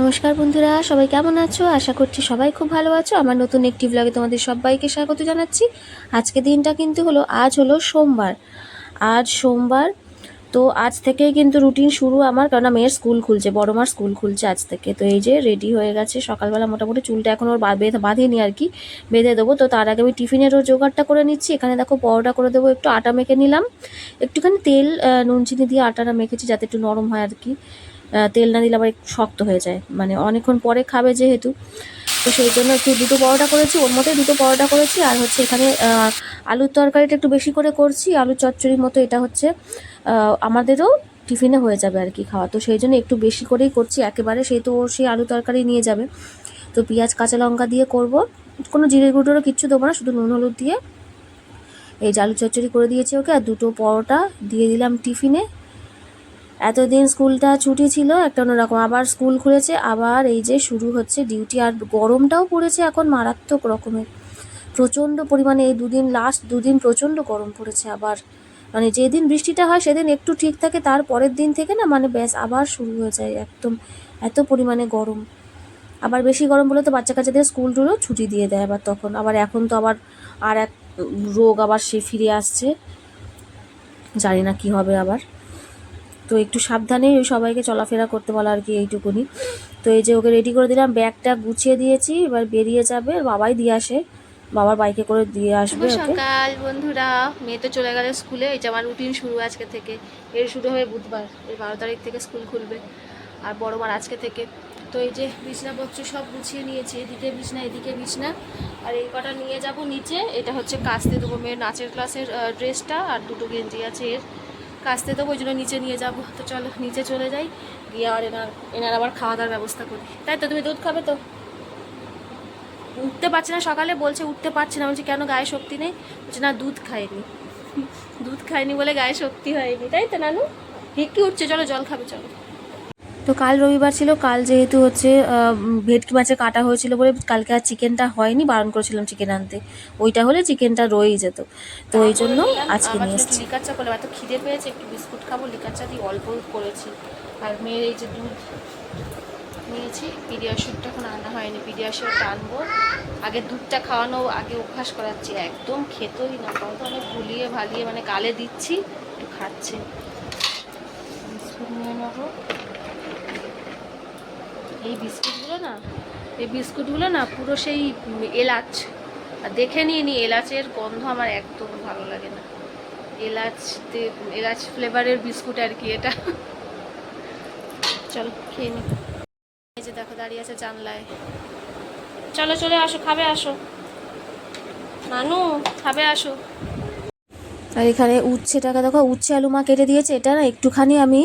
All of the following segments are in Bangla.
নমস্কার বন্ধুরা, সবাই কেমন আছো? আশা করছি সবাই খুব ভালো আছো। আমার নতুন একটি ব্লগে তোমাদের সবাইকে স্বাগত জানাচ্ছি। আজকে দিনটা কিন্তু হলো, আজ হলো সোমবার। আজ সোমবার তো আজ থেকেই কিন্তু রুটিন শুরু আমার কারণ মেয়ের স্কুল খুলছে, বড় মার স্কুল খুলছে আজ থেকে। তো এই যে রেডি হয়ে গেছে, সকালবেলা মোটামুটি চুলটা এখন ওর বাঁধিনি আর কি, বেঁধে দেবো। তো তার আগে আমি টিফিনেরও জোগাড়টা করে নিচ্ছি। এখানে দেখো পরোটা করে দেবো, একটু আটা মেখে নিলাম। একটুখানি তেল নুন চিনি দিয়ে আটাটা মেখেছি যাতে একটু নরম হয় আর কি। তেল না দিলে আবার শক্ত হয়ে যায়। মানে অনেকক্ষণ পরে খাবে যেহেতু। তো সেই জন্য একটু দুটো পরোটা করেছি, ওর মতোই দুটো পরোটা করেছি। আর হচ্ছে এখানে আলুর তরকারিটা একটু বেশি করে করছি। আলুর চচ্চড়ির মতো এটা হচ্ছে আমাদেরও টিফিনে হয়ে যাবে আর কি খাওয়া। তো সেই জন্য একটু বেশি করেই করছি। একেবারে সেই তো ও সেই আলু তরকারি নিয়ে যাবে। তো পেঁয়াজ, কাঁচা লঙ্কা দিয়ে করব। কোনো জিরে গুঁড়োরও কিচ্ছু দেবো না, শুধু নুন, হলুদ দিয়ে। এই যে আলু চচ্চড়ি করে দিয়েছি ওকে, আর দুটো পরোটা দিয়ে দিলাম টিফিনে। এতদিন স্কুলটা ছুটি ছিল, একটা অন্যরকম। আবার স্কুল খুলেছে, আবার এই যে শুরু হচ্ছে ডিউটি, আর গরমটাও পড়েছে এখন মারাত্মক রকমের। প্রচণ্ড পরিমাণে এই দুদিন লাস্ট দুদিন প্রচণ্ড গরম পড়েছে আবার। মানে যেদিন বৃষ্টিটা হয়, সেদিন একটু ঠিক থাকে, তার পরের দিন থেকে না মানে ব্যাস আবার শুরু হয়ে যায় একদম, এত পরিমাণে গরম। আবার বেশি গরম বলে তো বাচ্চা কাচ্চাদের স্কুল টুলও ছুটি দিয়ে দেয় আবার তখন। আবার এখন তো আবার আর এক রোগ আবার সে ফিরে আসছে। জানি না কি হবে আবার। তো একটু সাবধানে ওই সবাইকে চলাফেরা করতে বলা আর কি এইটুকুনি। তো এই যে ওকে রেডি করে দিলাম ব্যাগটা গুছিয়ে দিয়েছি এবার বেরিয়ে যাবে বাবাই দিয়ে আসে। বাবার বাইকে করে দিয়ে আসবে সকাল বন্ধুরা মেয়ে তো চলে গেল স্কুলে এই যে আমার রুটিন শুরু আজকে থেকে। এর শুরু হবে বুধবার এর বারো তারিখ থেকে স্কুল খুলবে আর বড় মার আজকে থেকে। তো এই যে বিছনাপত্র সব গুছিয়ে নিয়েছি এদিকে বিছনা এদিকে বিছনা। আর এই কটা নিয়ে যাব নিচে এটা হচ্ছে কাচতে দেবো মেয়ের নাচের ক্লাসের ড্রেসটা আর দুটো গেঞ্জি আছে এর। কাচতে দেবো, ওই জন্য নিচে নিয়ে যাব। তো চলো, নিচে চলে যাই, গিয়ে আর এনার এনার আবার খাওয়া দাওয়ার ব্যবস্থা করি। তাই তো, তুমি দুধ খাবে তো? উঠতে পারছি না সকালে, বলছে উঠতে পারছি না। বলছে, কেন গায়ে শক্তি নেই? বলছে, না, দুধ খায়নি দুধ খায়নি বলে গায়ে শক্তি হয়নি। তাই তো, নানু? হিকি উঠছে, চলো, জল খাবে, চলো। তো কাল রবিবার ছিল, কাল যেহেতু হচ্ছে ভেটকি মাছের কাটা হয়েছিল বলে কালকে আর চিকেনটা হয়নি, বারণ করেছিলাম চিকেন আনতে। ওইটা হলে চিকেনটা রয়েই যেত। তো ওই জন্য আজকে নিয়ে এসেছি। লিকার চা করলাম, এত খিদে পেয়েছে, একটু বিস্কুট খাব লিকার চা দিয়ে অল্প করেছি। আর মেয়ের এই যে দুধ নিয়েছি পিডিয়াশিওরটা এখন আনা হয়নি পিডিয়াশিওরটা আনব। আগে দুধটা খাওয়ানো, আগে অভ্যাস করাচ্ছি, একদম খেতই না কারণ তো অনেক ভুলিয়ে ভালিয়ে মানে গালে দিচ্ছি, একটু খাচ্ছে। বিস্কুট নিয়ে নেব। এই বিস্কুটগুলো না, এই বিস্কুটগুলো না পুরো সেই এলাচ, আর দেখে নিয়ে নি, এলাচের গন্ধ আমার একদম ভালো লাগে না। এলাচ এলাচ ফ্লেভারের বিস্কুট আর কি এটা। চলো খেয়ে নি। এই যে দেখো দাঁড়িয়ে আছে জানলায়। চলো, চলে আসো, খাবে আসো। নানু খাবে আসো। আর এখানে উচ্ছেটাকে দেখো, উচ্ছে আলু মা কেটে দিয়েছে। এটা না একটুখানি আমি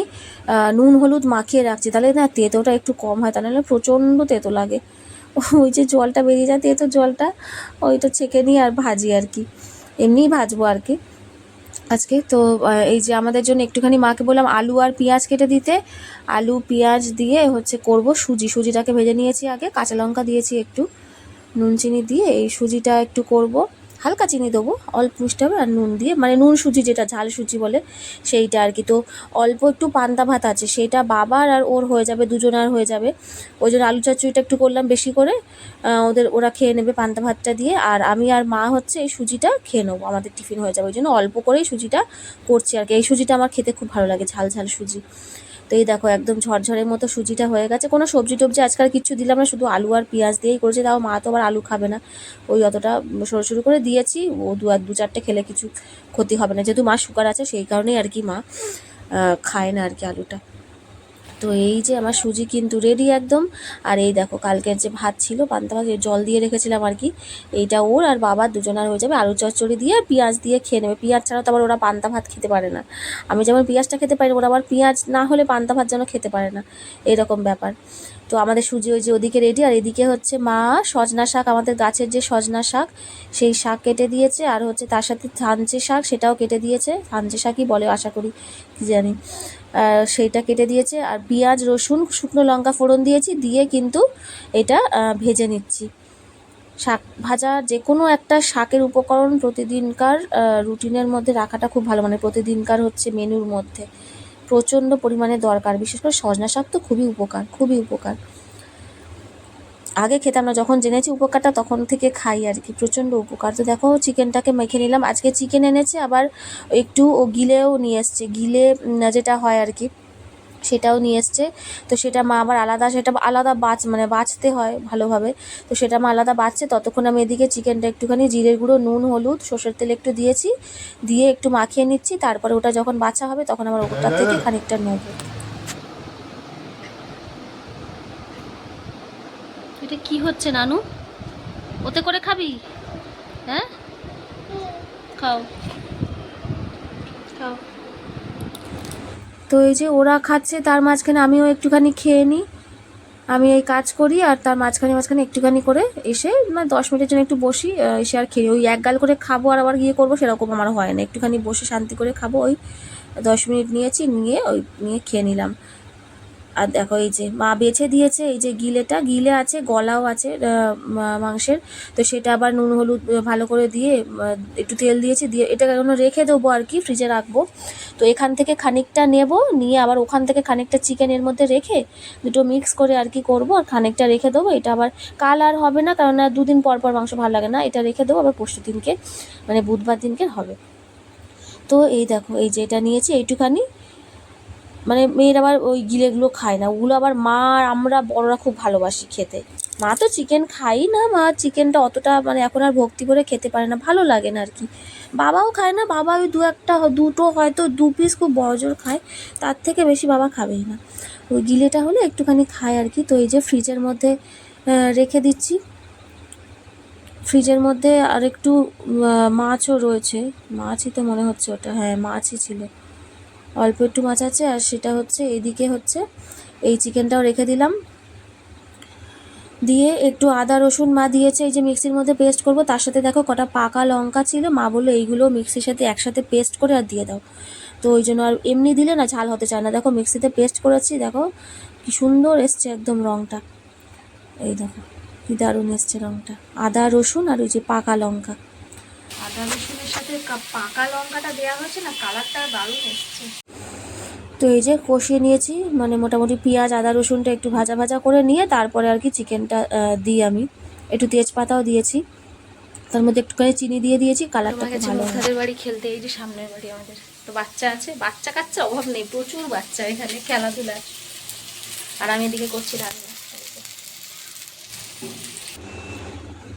নুন হলুদ মাখিয়ে রাখছি। তাহলে না তেঁতোটা একটু কম হয় তাহলে প্রচণ্ড তেঁতো লাগে। ওই যে জলটা বেরিয়ে যায় তেতো জলটা ওইটা ছেঁকে নিয়ে আর ভাজি আর কি। এমনিই ভাজবো আর কি। আজকে তো এই যে আমাদের জন্য একটুখানি মাকে বললাম আলু আর পেঁয়াজ কেটে দিতে। আলু, পেঁয়াজ দিয়ে হচ্ছে করব সুজি। সুজিটাকে ভেজে নিয়েছি আগে, কাঁচা লঙ্কা দিয়েছি একটু। নুন, চিনি দিয়ে এই সুজিটা একটু করব। হালকা চিনি দেবো, অল্প মিষ্টি হবে আর নুন দিয়ে মানে নুন সুজি যেটা, ঝাল সুজি বলে, সেইটা আর কি। তো অল্প একটু পান্তা ভাত আছে, সেটা বাবার আর ওর হয়ে যাবে, দুজনের হয়ে যাবে। ওই জন্য আলু চচ্চড়িটা একটু করলাম বেশি করে ওদের, ওরা খেয়ে নেবে পান্তা ভাতটা দিয়ে। আর আমি আর মা হচ্ছে এই সুজিটা খেয়ে নেব, আমাদের টিফিন হয়ে যাবে। ওই জন্য অল্প করেই সুজিটা করছি আর কি। এই সুজিটা আমার খেতে খুব ভালো লাগে, ঝাল ঝাল সুজি। তো এই দেখো, একদম ঝরঝরের মতো সুজিটা হয়ে গেছে। কোনো সবজি টবজি আজকাল কিছু দিলাম না, শুধু আলু আর পেঁয়াজ দিয়েই করেছি, তাও মা তো আবার আলু খাবে না। ওই অতটা সরু সরু করে দিয়েছি, ও দু আর দু চারটে খেলে কিছু ক্ষতি হবে না। যেহেতু মা সুগার আছে, সেই কারণেই আর কি মা খায় না আর কি আলুটা। তো এই যে আমার সুজি কিন্তু রেডি একদম। আর এই দেখো, কালকের যে ভাত ছিল, পান্তা ভাত জল দিয়ে রেখেছিলাম আর কি। এইটা ওর আর বাবার দুজনার হয়ে যাবে আলু চচ্চড়ি দিয়ে আর পেঁয়াজ দিয়ে খেয়ে নেবে। পেঁয়াজ ছাড়া তো আবার ওরা পান্তা ভাত খেতে পারে না। আমি যেমন পেঁয়াজটা খেতে পারি ওরা আবার পেঁয়াজ না হলে পান্তা ভাত যেন খেতে পারে না। এরকম ব্যাপার। তো আমাদের সুজি ওই যে ওদিকে রেডি আর এদিকে হচ্ছে মা সজনা শাক, আমাদের গাছের যে সজনা শাক, সেই শাক কেটে দিয়েছে। আর হচ্ছে তার সাথে থানচে শাক, সেটাও কেটে দিয়েছে। থানচে শাকই বলে, আশা করি, কি জানি। সেইটা কেটে দিয়েছে। আর পেঁয়াজ, রসুন, শুকনো লঙ্কা ফোড়ন দিয়েছি, দিয়ে কিন্তু এটা ভেজে নিচ্ছি। শাক ভাজা যে কোনো একটা শাকের উপকরণ প্রতিদিনকার রুটিনের মধ্যে রাখাটা খুব ভালো। মানে প্রতিদিনকার হচ্ছে মেনুর মধ্যে। প্রচণ্ড পরিমাণে দরকার। বিশেষ করে সজনা শাক তো খুবই উপকার খুবই উপকার। আগে খেতাম না যখন জেনেছি উপকারটা তখন থেকে খাই আর কি প্রচণ্ড উপকার। তো দেখো চিকেনটাকে মেখে নিলাম। আজকে চিকেন এনেছে আবার একটু ও গিলেও নিয়ে এসছে। গিলে যেটা হয় আর কি সেটাও নিয়ে এসছে। তো সেটা মা আবার আলাদা সেটা আলাদা বাছ মানে বাছতে হয় ভালোভাবে। তো সেটা মা আলাদা বাছছে ততক্ষণ আমি এদিকে চিকেনটা একটুখানি জিরের গুঁড়ো নুন হলুদ সর্ষের তেল একটু দিয়েছি। দিয়ে একটু মাখিয়ে নিচ্ছি তারপরে ওটা যখন বাছা হবে তখন আবার ওটার থেকে খানিকটা নেব। এটা কি হচ্ছে, নানু? ওতে করে খাবি? হ্যাঁ? খাও। খাও। তো এই যে ওরা খাচ্ছে, তার মাঝখানে আমিও একটুখানি খেয়ে নিই। আমি এই কাজ করি আর তার মাঝখানে মাঝখানে একটুখানি করে এসে মানে দশ মিনিটের জন্য একটু বসি এসে আর খেয়ে ওই এক গাল করে খাব আর আবার গিয়ে করব সেরকম আমার হয় না। একটুখানি বসে শান্তি করে খাব, ওই দশ মিনিট নিয়েছি, নিয়ে ওই, নিয়ে খেয়ে নিলাম। আর দেখো এই যে মা বেছে দিয়েছে, এই যে গিলেটা, গিলে আছে, গলাও আছে মাংসের। তো সেটা আবার নুন, হলুদ ভালো করে দিয়ে একটু তেল দিয়েছি, দিয়ে এটা এখন রেখে দেবো আর কি ফ্রিজে রাখব। তো এখান থেকে খানিকটা নেব, নিয়ে আবার ওখান থেকে খানিকটা চিকেনের মধ্যে রেখে দুটো মিক্স করে আর কি করব, আর খানিকটা রেখে দেবো। এটা আবার কাল আর হবে না, কারণ দুদিন পর পর মাংস ভালো লাগে না, এটা রেখে দেবো, আবার পরশু দিনকে মানে বুধবার দিনকে হবে। তো এই দেখো, এই যে এটা নিয়েছি, এইটুখানি। মানে মেয়ের আবার ওই গিলেগুলো খায় না। ওগুলো আবার মা আর আমরা বড়রা খুব ভালোবাসি খেতে। মা তো চিকেন খাই না, মা চিকেনটা অতটা মানে এখন আর ভক্তি করে খেতে পারে না, ভালো লাগে না আর কি। বাবাও খায় না, বাবা ওই দু একটা দুটো হয়তো দু পিস খুব বড় জোর খায়, তার থেকে বেশি বাবা খাবেই না। ওই গিলেটা হলে একটুখানি খায় আর কি। তো এই যে ফ্রিজের মধ্যে রেখে দিচ্ছি। ফ্রিজের মধ্যে আর একটু মাছও রয়েছে। মাছই তো মনে হচ্ছে ওটা হ্যাঁ মাছই ছিল। অল্প একটু মাছ আছে আর সেটা হচ্ছে এদিকে হচ্ছে এই চিকেনটাও রেখে দিলাম। দিয়ে একটু আদা, রসুন মা দিয়েছে, এই যে মিক্সির মধ্যে পেস্ট করব। তার সাথে দেখো কটা পাকা লঙ্কা ছিল, মা বলল এইগুলো মিক্সির সাথে একসাথে পেস্ট করে আর দিয়ে দাও। তো ওই জন্য আর এমনি দিলে না ঝাল হতে চায় না। দেখো মিক্সিতে পেস্ট করেছি, দেখো কি সুন্দর এসছে একদম রঙটা এই দেখো কি দারুণ এসছে রঙটা আদা, রসুন আর ওই যে পাকা লঙ্কা। আদা রসুনের সাথে পাকা লঙ্কাটা দেওয়া হয়েছে না কালারটা দারুণ এসছে। তো এই যে কষিয়ে নিয়েছি মানে মোটামুটি পেঁয়াজ আদা রসুনটা একটু ভাজা ভাজা করে নিয়ে তারপরে আর কি চিকেনটা দিই আমি। একটু তেজপাতাও দিয়েছি। তার মধ্যে একটুখানি চিনি দিয়ে দিয়েছি কালারটা ভালো। মুখাদের বাড়ি খেলতে এই যে সামনের বাড়ি আমাদের। তো বাচ্চা আছে বাচ্চা কাচ্চা অভাব নেই প্রচুর বাচ্চা এখানে খেলাধুলা আর আমি এদিকে করছি রান্না।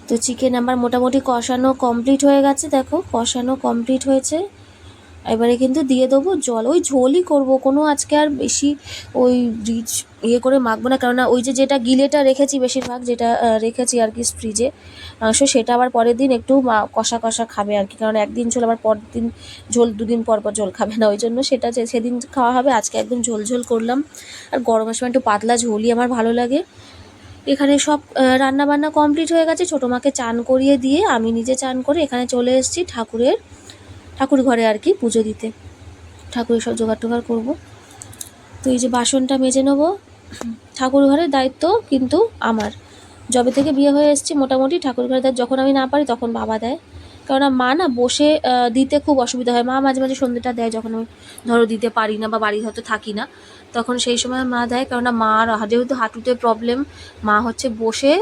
তো চিকেন আমার মোটামুটি কষানো কমপ্লিট হয়ে গেছে, দেখো কষানো কমপ্লিট হয়েছে। এবারে কিন্তু দিয়ে দেবো জল, ওই ঝোলই করব, কোনো আজকে আর বেশি ওই রিচ ইয়ে করে মাখবো না, কেননা ওই যে যেটা গিলেটা রেখেছি বেশিরভাগ যেটা রেখেছি আর কি ফ্রিজে মাংস সেটা আবার পরের দিন একটু কষা কষা খাবে আর কি, কারণ একদিন ঝোল আবার পরের দিন ঝোল, দুদিন পর পর ঝোল খাবে না, ওই জন্য সেটা যে সেদিন খাওয়া হবে, আজকে একদম ঝোল ঝোল করলাম। আর গরমের সময় একটু পাতলা ঝোলই আমার ভালো লাগে। এখানে সব রান্না বান্না কমপ্লিট হয়ে গেছে। ছোটো মাকে চান করিয়ে দিয়ে আমি নিজে চান করে এখানে চলে এসেছি ঠাকুরের, ঠাকুর ঘরে আর কি পুজো দিতে। ঠাকুরের সব জোগাড় টোগাড় করব। তো এই যে বাসনটা মেজে নেব। ঠাকুর ঘরের দায়িত্ব কিন্তু আমার। যবে থেকে বিয়ে হয়ে এসেছি, মোটামুটি ঠাকুর দায়িত্ব, যখন আমি না পারি তখন বাবা দেয়। কেননা মা না বসে দিতে খুব অসুবিধা হয়। মা মাঝে মাঝে সন্ধ্যেটা দেয় যখন আমি ধরো দিতে পারি না বা বাড়ি হয়তো থাকি না, তখন সেই সময় মা দেয়। কেননা মার যেহেতু হাঁটুতে প্রবলেম মা হচ্ছে বসে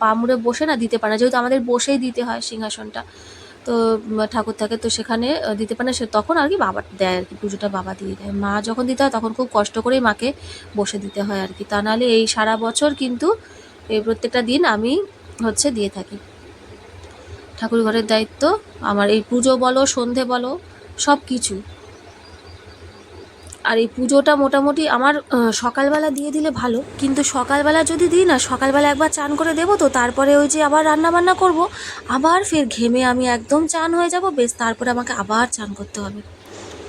পা মুড়ে বসে না দিতে পারে না। যেহেতু আমাদের বসেই দিতে হয় সিংহাসনটা, তো ঠাকুর থাকে, তো সেখানে দিতে পারে না। সে তখন আর কি বাবা দেয় আর কি, পুজোটা বাবা দিয়ে দেয়। মা যখন দিতে হয় তখন খুব কষ্ট করেই মাকে বসে দিতে হয় আর কি। তা নাহলে এই সারা বছর কিন্তু এই প্রত্যেকটা দিন আমি হচ্ছে দিয়ে থাকি। ঠাকুর ঘরের দায়িত্ব, আমার এই পুজো বলো, সন্ধে বলো সব কিছু আর এই পুজোটা মোটামুটি আমার সকালবেলা দিয়ে দিলে ভালো। কিন্তু সকালবেলা যদি দিই না, সকালবেলা একবার চান করে দেবো তো, তারপরে ওই যে আবার রান্না বান্না করব, আবার ফের ঘেমে আমি একদম চান হয়ে যাব, বেশ, তারপরে আমাকে আবার চান করতে হবে।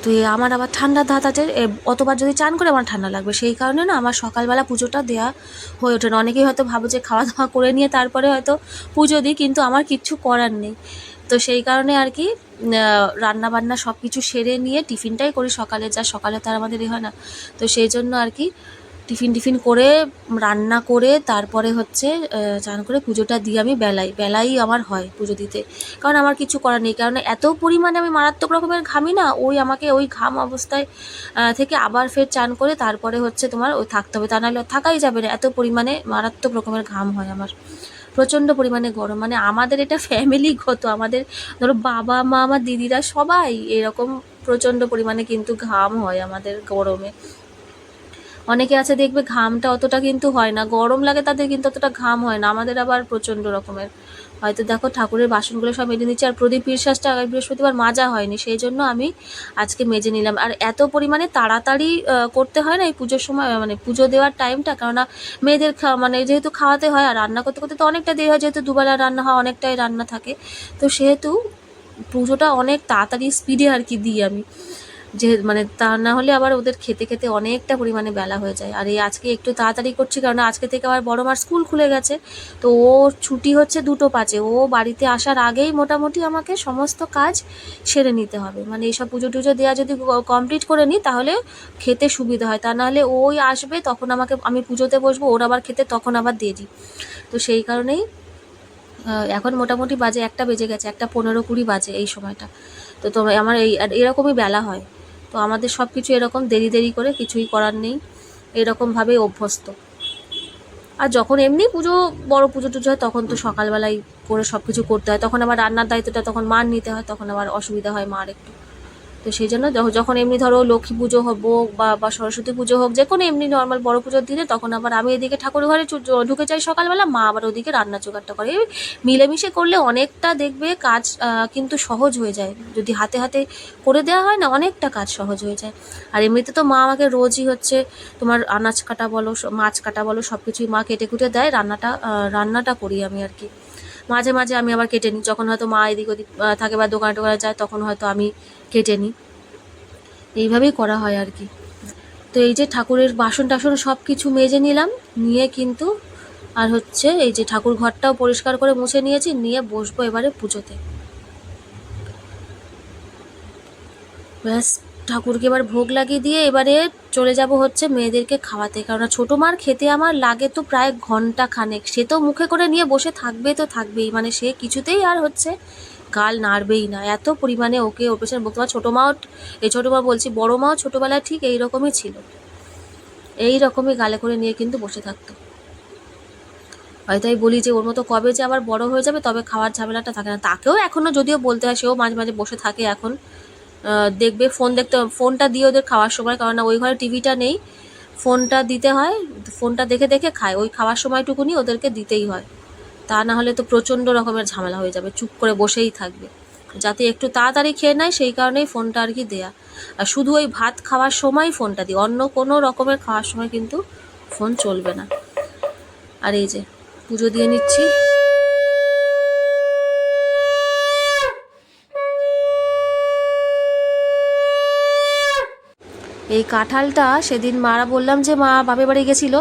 তো আমার আবার ঠান্ডার ধাত আছে অতবার যদি চান করে আমার ঠান্ডা লাগবে। সেই কারণে না আমার সকালবেলা পুজোটা দেওয়া হয়ে ওঠে না। অনেকেই হয়তো ভাবো যে খাওয়া দাওয়া করে নিয়ে তারপরে হয়তো পুজো দিই, কিন্তু আমার কিচ্ছু করার নেই। তো সেই কারণে আর কি রান্না বান্না সব কিছু সেরে নিয়ে টিফিনটাই করি সকালে, যা সকালে তো আর আমাদের এ হয় না। তো সেই জন্য আর কি টিফিন টিফিন করে, রান্না করে, তারপরে হচ্ছে চান করে পুজোটা দিই আমি বেলায়। বেলাই আমার হয় পুজো দিতে। কারণ আমার কিছু করার নেই। কারণ এত পরিমাণে আমি মারাত্মক রকমের ঘামি না, ওই আমাকে ওই ঘাম অবস্থায় থেকে আবার ফের চান করে, তারপরে হচ্ছে তোমার ওই থাকতে হবে। তা নাহলে থাকাই যাবে না। এত পরিমাণে মারাত্মক রকমের ঘাম হয় আমার। প্রচণ্ড পরিমাণে গরম। মানে আমাদের এটা ফ্যামিলি ফ্যামিলিগত আমাদের ধরো বাবা, মা, আমার দিদিরা সবাই এরকম প্রচণ্ড পরিমাণে কিন্তু ঘাম হয় আমাদের গরমে। অনেকে আছে দেখবে ঘামটা অতটা কিন্তু হয় না, গরম লাগে তাদের কিন্তু অতটা ঘাম হয় না, আমাদের আবার প্রচণ্ড রকমের। হয়তো দেখো ঠাকুরের বাসনগুলো সব মেজে নিচ্ছি, আর প্রদীপ বিশ্বাসটা আগামী বৃহস্পতিবার মাজা হয়নি, সেই জন্য আমি আজকে মেজে নিলাম। আর এত পরিমাণে তাড়াতাড়ি করতে হয় না এই পুজোর সময় মানে পুজো দেওয়ার টাইমটা, কেননা মেয়েদের মানে যেহেতু খাওয়াতে হয় আর রান্না করতে করতে তো অনেকটা দেরি হয়, যেহেতু দুবেলা রান্না হয় অনেকটাই রান্না থাকে। তো সেহেতু পুজোটা অনেক তাড়াতাড়ি স্পিডে আর কি দিই আমি। যে মানে তা না হলে আবার ওদের খেতে খেতে অনেকটা পরিমাণে বেলা হয়ে যায়। আর এই আজকে একটু তাড়াতাড়ি করছি কারণ আজকে থেকে আবার বড় মার স্কুল খুলে গেছে। তো ও ছুটি হচ্ছে দুটো পাঁচে। ও বাড়িতে আসার আগেই মোটামুটি আমাকে সমস্ত কাজ সেরে নিতে হবে। মানে এইসব পুজো টুজো দেওয়া যদি কমপ্লিট করে নিই তাহলে খেতে সুবিধা হয়। তা নাহলে ওই আসবে তখন আমাকে, আমি পুজোতে বসবো, ওর আবার খেতে তখন আবার দেরি তো সেই কারণেই এখন মোটামুটি বাজে একটা বেজে গেছে, একটা পনেরো কুড়ি বাজে এই সময়টা। তো তোমার, আমার এই এরকমই বেলা হয়। তো আমাদের সব কিছু এরকম দেরি দেরি করে কিছুই করার নেই। এরকমভাবেই অভ্যস্ত। আর যখন এমনি পুজো, বড় পুজো টুজো হয়, তখন তো সকালবেলায় করে সব কিছু করতে হয়। তখন আবার রান্নার দায়িত্বটা তখন মার নিতে হয়, তখন আবার অসুবিধা হয় মার একটু। তো সেই জন্য যখ- যখন এমনি ধরো লক্ষ্মী পুজো হোক বা বা সরস্বতী পুজো হোক, যে কোনো এমনি নর্মাল বড় পুজোর দিনে, তখন আবার আমি এদিকে ঠাকুর ঘরে ঢুকে যাই সকালবেলা, মা আবার ওদিকে রান্না জোগাড়টা করে। মিলেমিশে করলে অনেকটা দেখবে কাজ কিন্তু সহজ হয়ে যায়। যদি হাতে হাতে করে দেওয়া হয় না, অনেকটা কাজ সহজ হয়ে যায়। আর এমনিতে তো মা আমাকে রোজই হচ্ছে তোমার আনাজ কাটা বলো মাছ কাটা বলো সব কিছুই মা কেটে কুটে দেয়। রান্নাটা রান্নাটা করি আমি আর কি। মাঝে মাঝে আমি আবার কেটে নিই। যখন হয়তো মা এদিক ওদিক থাকে বা দোকানে টোকানে যায়, তখন হয়তো আমি কেটে নিই। এইভাবেই করা হয় আর কি। তো এই যে ঠাকুরের বাসন টাসন সব কিছু মেজে নিলাম, নিয়ে কিন্তু আর হচ্ছে এই যে ঠাকুর ঘরটাও পরিষ্কার করে মুছে নিয়েছি, নিয়ে বসবো এবারে পুজোতে। ব্যাস। ঠাকুরকে এবার ভোগ লাগিয়ে দিয়ে এবারে চলে যাব হচ্ছে মেয়েদেরকে খাওয়াতে। কারণ ছোটো মার খেতে আমার লাগে তো প্রায় ঘণ্টা খানেক। সে তো মুখে করে নিয়ে বসে থাকবে তো থাকবেই। মানে সে কিছুতেই আর হচ্ছে গাল নাড়বেই না। এত পরিমাণে ওকে ওর পেছনে বলতে পার ছোটো মাও এই ছোটো মা বলছি, বড়ো মাও ছোটোবেলায় ঠিক এই রকমই ছিল। এই রকমই গালে করে নিয়ে কিন্তু বসে থাকতো। হয়তো আমি বলি যে, ওর মতো কবে যে আবার বড় হয়ে যাবে, তবে খাওয়ার ঝামেলাটা থাকে না। তাকেও এখনও যদিও বলতে হয়, সেও মাঝে মাঝে বসে থাকে এখন। দেখবে ফোন দেখতে ফোনটা দিয়ে ওদের খাওয়ার সময় কারণ না ওই ঘরে টিভিটা নেই। ফোনটা দিতে হয় ফোনটা দেখে দেখে খায়। ওই খাওয়ার সময়টুকুনি ওদেরকে দিতেই হয়। তা না হলে তো প্রচণ্ড রকমের ঝামেলা হয়ে যাবে। চুপ করে বসেই থাকবে। যাতে একটু তাড়াতাড়ি খেয়ে নেয়, সেই কারণেই ফোনটা আর কি দেয়া। আর শুধু ওই ভাত খাওয়ার সময় ফোনটা দিই। অন্য কোনো রকমের খাওয়ার সময় কিন্তু ফোন চলবে না। আর এই যে, পুজো দিয়ে নিচ্ছি। এই কাঁঠালটা সেদিন মারা বললাম যে মা বাপের বাড়ি গেছিল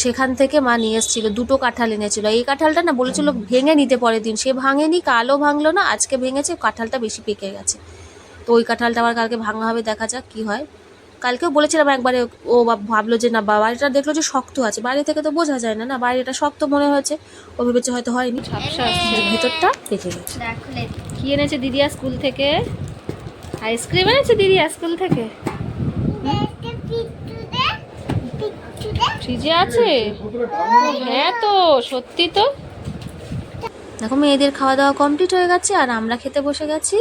সেখান থেকে মা নিয়ে এসেছিল দুটো কাঁঠাল এনেছিল। এই কাঁঠালটা না বলেছিল ভেঙে নিতে পরের দিন সে ভাঙেনি কালো ভাঙলো না আজকে ভেঙেছে কাঁঠালটা বেশি পেকে গেছে। তো ওই কাঁঠালটা আবার কালকে ভাঙা হবে দেখা যাক কি হয়। কালকেও বলেছিলাম একবারে ও ভাবলো যে না বাড়িটা দেখল যে শক্ত আছে বাইরে থেকে তো বোঝা যায় না না বাইরেটা শক্ত মনে হয়েছে ও ভেবেছে হয়তো হয়নি। ঝাপসা ভিতরটা পেকে গেছে। কি এনেছে দিদিয়া স্কুল থেকে? আইসক্রিম এনেছে দিদিয়া স্কুল থেকে? ফ্রিজে আছে? হ্যাঁ তো সত্যি তো। দেখো মেয়েদের খাওয়া দাওয়া কমপ্লিট হয়ে গেছে আর আমরা খেতে বসে গেছি।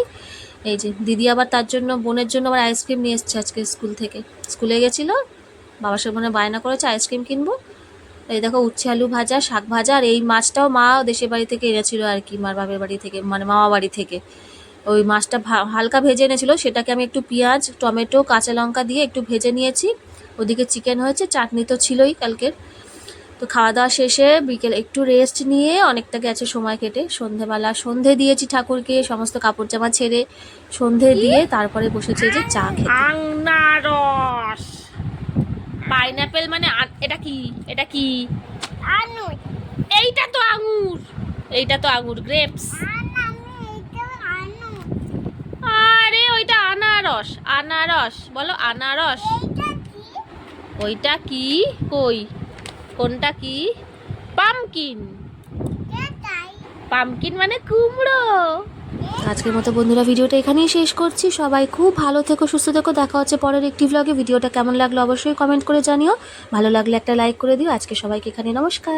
এই যে দিদি আবার তার জন্য বোনের জন্য আবার আইসক্রিম নিয়ে এসছে আজকে স্কুল থেকে। স্কুলে গেছিল বাবার সাথে মনে বায়না করেছে আইসক্রিম কিনবো। এই দেখো উচ্ছে আলু ভাজা শাক ভাজা আর এই মাছটাও মা দেশের বাড়ি থেকে এনেছিল আর কি মার বাপের বাড়ি থেকে মানে মামা বাড়ি থেকে। ওই মাছটা হালকা ভেজে এনেছিল। সেটাকে আমি একটু পেঁয়াজ টমেটো কাঁচা লঙ্কা দিয়ে একটু ভেজে নিয়েছি। ওদিকে চিকেন হয়েছে চাটনি তো ছিলই কালকের। তো খাওয়া দাওয়া শেষে বিকেল একটু রেস্ট নিয়ে অনেকটা গেছে সময় কেটে। সন্ধেবেলা সন্ধে দিয়েছি ঠাকুরকে সমস্ত কাপড় জামা ছেড়ে সন্ধে দিয়ে তারপরে বসেছে যে চা পাইনাপেল মানে এটা কি? এটা কি? এইটা তো আঙুর। এইটা তো আঙুর গ্রেপস আরে ওইটা আনারস আনারস বলো আনারস। ওইটা কি? কই? কোনটা কি? পামকিন। পামকিন মানে কুমড়ো। আজকের মতো বন্ধুরা ভিডিওটা এখানেই শেষ করছি। সবাই খুব ভালো থেকো সুস্থ থেকো। দেখা হচ্ছে পরের একটি ভ্লগে ভিডিওটা কেমন লাগল অবশ্যই কমেন্ট করে জানিও। ভালো লাগলে একটা লাইক করে দিও। আজকে সবাইকে এখানে নমস্কার।